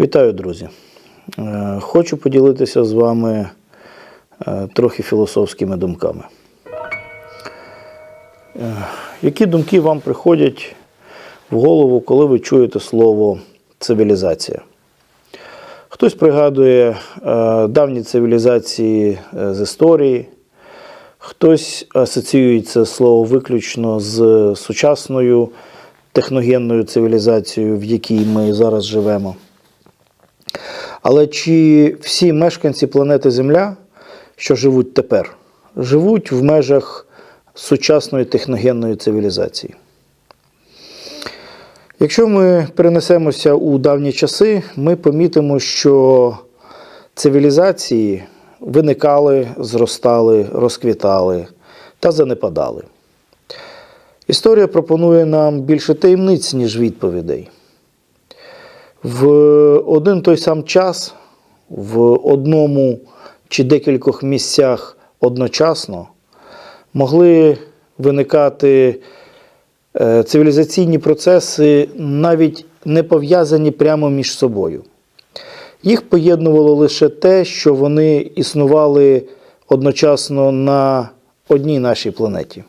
Вітаю, друзі! Е, Хочу поділитися з вами е, трохи філософськими думками. Е, Які думки вам приходять в голову, коли ви чуєте слово цивілізація? Хтось пригадує давні цивілізації з історії, хтось асоціює це слово виключно з сучасною техногенною цивілізацією, в якій ми зараз живемо. Але чи всі мешканці планети Земля, що живуть тепер, живуть в межах сучасної техногенної цивілізації? Якщо ми перенесемося у давні часи, ми помітимо, що цивілізації виникали, зростали, розквітали та занепадали. Історія пропонує нам більше таємниць, ніж відповідей. В один той сам час, в одному чи декількох місцях одночасно могли виникати е, цивілізаційні процеси, навіть не пов'язані прямо між собою. Їх поєднувало лише те, що вони існували одночасно на одній нашій планеті.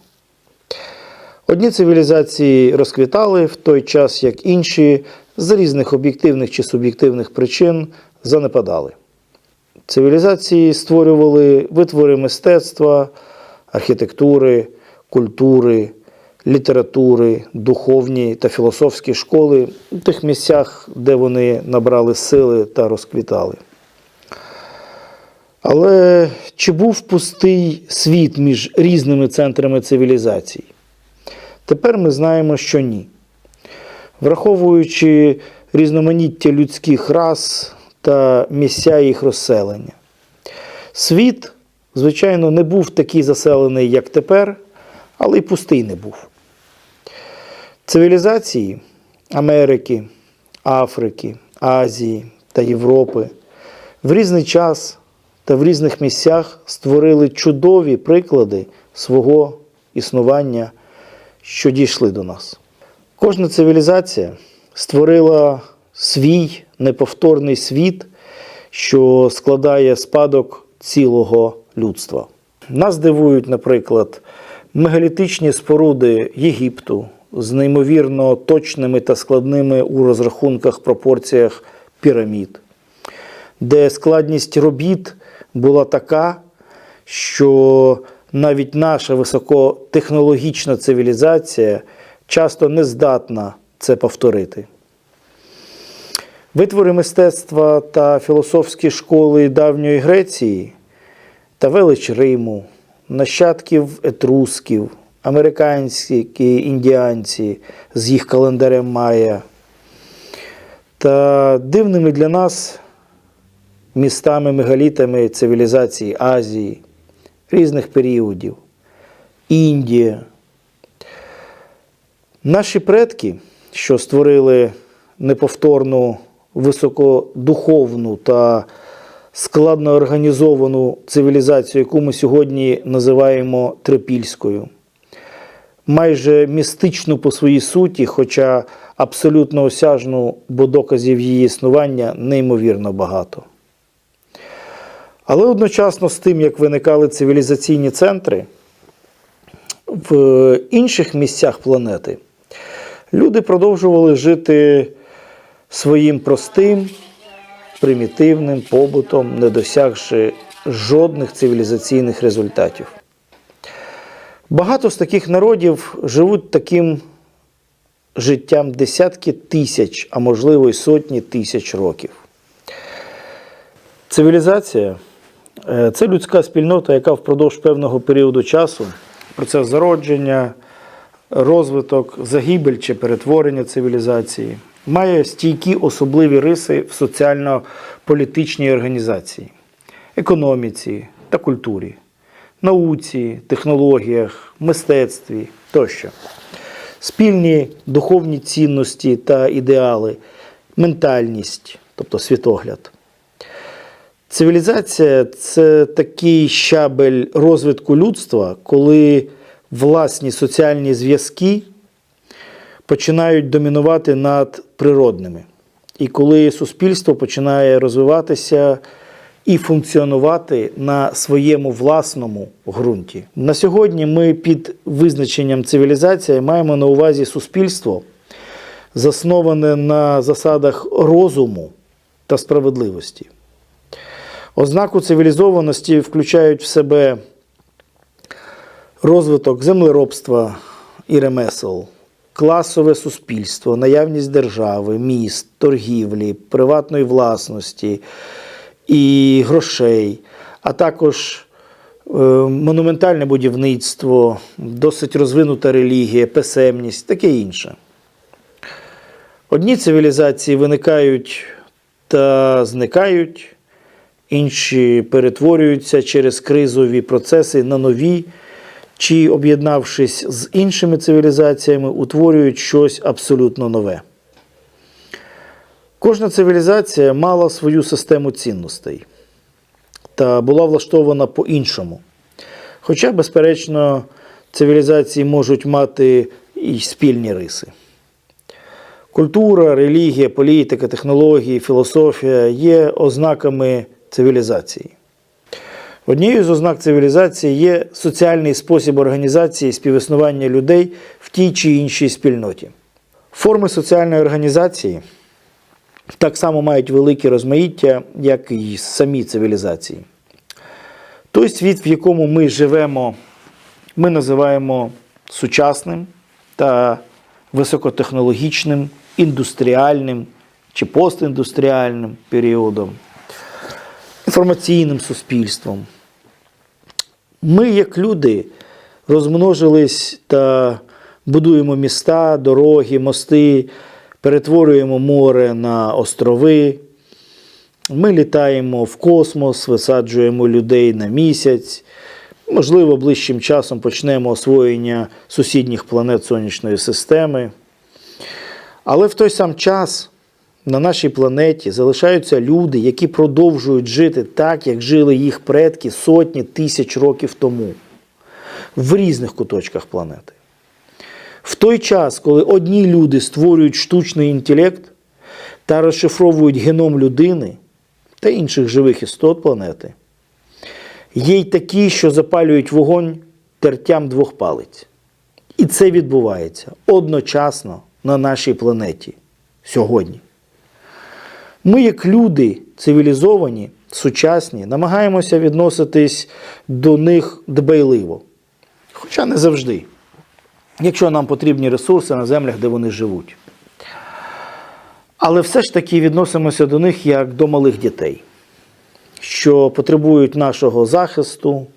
Одні цивілізації розквітали в той час, як інші з різних об'єктивних чи суб'єктивних причин занепадали. Цивілізації створювали витвори мистецтва, архітектури, культури, літератури, духовні та філософські школи у тих місцях, де вони набрали сили та розквітали. Але чи був пустий світ між різними центрами цивілізацій? Тепер ми знаємо, що ні. Враховуючи різноманіття людських рас та місця їх розселення. Світ, звичайно, не був такий заселений, як тепер, але й пустий не був. Цивілізації Америки, Африки, Азії та Європи в різний час та в різних місцях створили чудові приклади свого існування, що дійшли до нас. Кожна цивілізація створила свій неповторний світ, що складає спадок цілого людства. Нас дивують, наприклад, мегалітичні споруди Єгипту з неймовірно точними та складними у розрахунках пропорціях пірамід, де складність робіт була така, що навіть наша високотехнологічна цивілізація часто не здатна це повторити. Витвори мистецтва та філософські школи давньої Греції та велич Риму, нащадків етрусків, американські індіанці з їх календарем Майя та дивними для нас містами мегалітами цивілізації Азії різних періодів, Індія. Наші предки, що створили неповторну високодуховну та складно організовану цивілізацію, яку ми сьогодні називаємо трипільською, майже містичну по своїй суті, хоча абсолютно осяжну, бо доказів її існування неймовірно багато. Але одночасно з тим, як виникали цивілізаційні центри, в інших місцях планети люди продовжували жити своїм простим, примітивним побутом, не досягши жодних цивілізаційних результатів. Багато з таких народів живуть таким життям десятки тисяч, а можливо й сотні тисяч років. Цивілізація е, це людська спільнота, яка впродовж певного періоду часу, процес зародження, розвиток, загибель чи перетворення цивілізації, має стійкі особливі риси в соціально-політичній організації, економіці та культурі, науці, технологіях, мистецтві тощо. Спільні духовні цінності та ідеали, ментальність, тобто світогляд. Цивілізація це такий щабель розвитку людства, коли власні соціальні зв'язки починають домінувати над природними. і коли суспільство починає розвиватися і функціонувати на своєму власному ґрунті. На сьогодні ми під визначенням цивілізація маємо на увазі суспільство, засноване на засадах розуму та справедливості. Ознаку цивілізованості включають в себе розвиток землеробства і ремесел, класове суспільство, наявність держави, міст, торгівлі, приватної власності і грошей, а також е, монументальне будівництво, досить розвинута релігія, писемність, таке інше. Одні цивілізації виникають та зникають, інші перетворюються через кризові процеси на нові, чи, об'єднавшись з іншими цивілізаціями, утворюють щось абсолютно нове. Кожна цивілізація мала свою систему цінностей та була влаштована по-іншому. Хоча, безперечно, цивілізації можуть мати і спільні риси. Культура, релігія, політика, технології, філософія є ознаками цивілізації. Однією з ознак цивілізації є соціальний спосіб організації співіснування людей в тій чи іншій спільноті. Форми соціальної організації так само мають велике розмаїття, як і самі цивілізації. Той світ, в якому ми живемо, ми називаємо сучасним та високотехнологічним, індустріальним чи постіндустріальним періодом, інформаційним суспільством. Ми, як люди, розмножились та будуємо міста, дороги, мости, перетворюємо море на острови. Ми літаємо в космос, висаджуємо людей на місяць. Можливо, ближчим часом почнемо освоєння сусідніх планет Сонячної системи. Але в той сам час на нашій планеті залишаються люди, які продовжують жити так, як жили їх предки сотні тисяч років тому в різних куточках планети. В той час, коли одні люди створюють штучний інтелект та розшифровують геном людини та інших живих істот планети, є й такі, що запалюють вогонь тертям двох палиць. І це відбувається одночасно на нашій планеті сьогодні. Ми, як люди цивілізовані, сучасні, намагаємося відноситись до них дбайливо. Хоча не завжди. Якщо нам потрібні ресурси на землях, де вони живуть. Але все ж таки відносимося до них як до малих дітей, що потребують нашого захисту,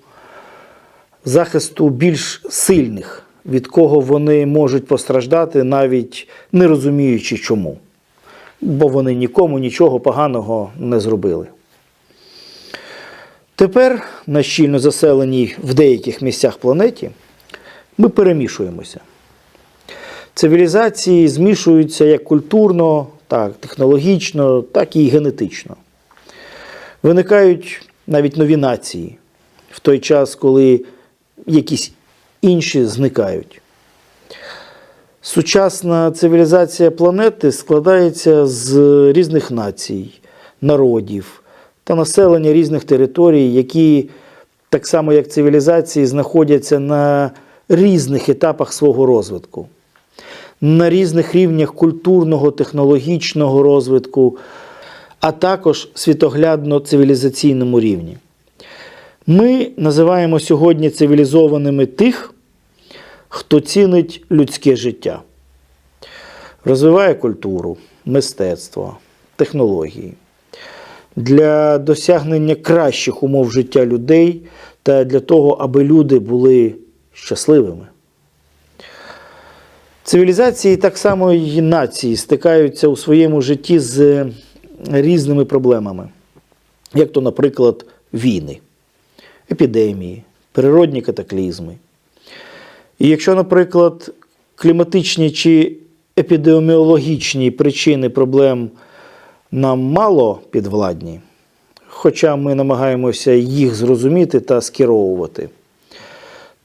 захисту більш сильних, від кого вони можуть постраждати, навіть не розуміючи чому. Бо вони нікому нічого поганого не зробили. Тепер на щільно заселеній в деяких місцях планеті ми перемішуємося. Цивілізації змішуються як культурно, так технологічно, так і генетично. Виникають навіть нові нації в той час, коли якісь інші зникають. Сучасна цивілізація планети складається з різних націй, народів та населення різних територій, які, так само як цивілізації, знаходяться на різних етапах свого розвитку, на різних рівнях культурного, технологічного розвитку, а також світоглядно-цивілізаційному рівні. Ми називаємо сьогодні цивілізованими тих, хто цінить людське життя, розвиває культуру, мистецтво, технології для досягнення кращих умов життя людей та для того, аби люди були щасливими. Цивілізації, так само і нації, стикаються у своєму житті з різними проблемами, як то, наприклад, війни, епідемії, природні катаклізми. І якщо, наприклад, кліматичні чи епідеміологічні причини проблем нам мало підвладні, хоча ми намагаємося їх зрозуміти та скеровувати,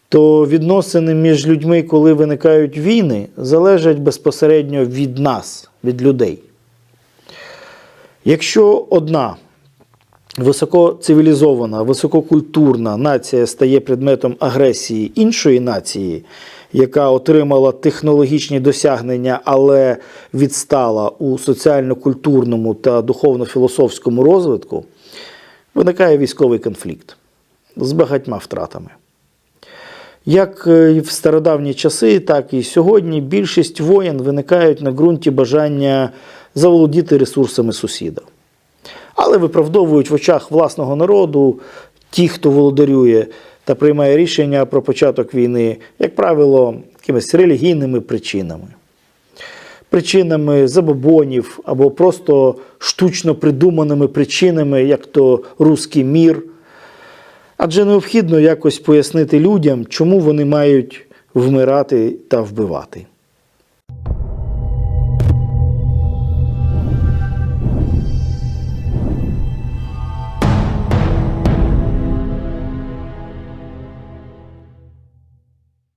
то відносини між людьми, коли виникають війни, залежать безпосередньо від нас, від людей. Якщо одна високоцивілізована, висококультурна нація стає предметом агресії іншої нації, яка отримала технологічні досягнення, але відстала у соціально-культурному та духовно-філософському розвитку, виникає військовий конфлікт з багатьма втратами. Як і в стародавні часи, так і сьогодні більшість воєн виникають на ґрунті бажання заволодіти ресурсами сусіда. Але виправдовують в очах власного народу ті, хто володарює та приймає рішення про початок війни, як правило, якимись релігійними причинами. Причинами забобонів або просто штучно придуманими причинами, як то руський мір. Адже необхідно якось пояснити людям, чому вони мають вмирати та вбивати.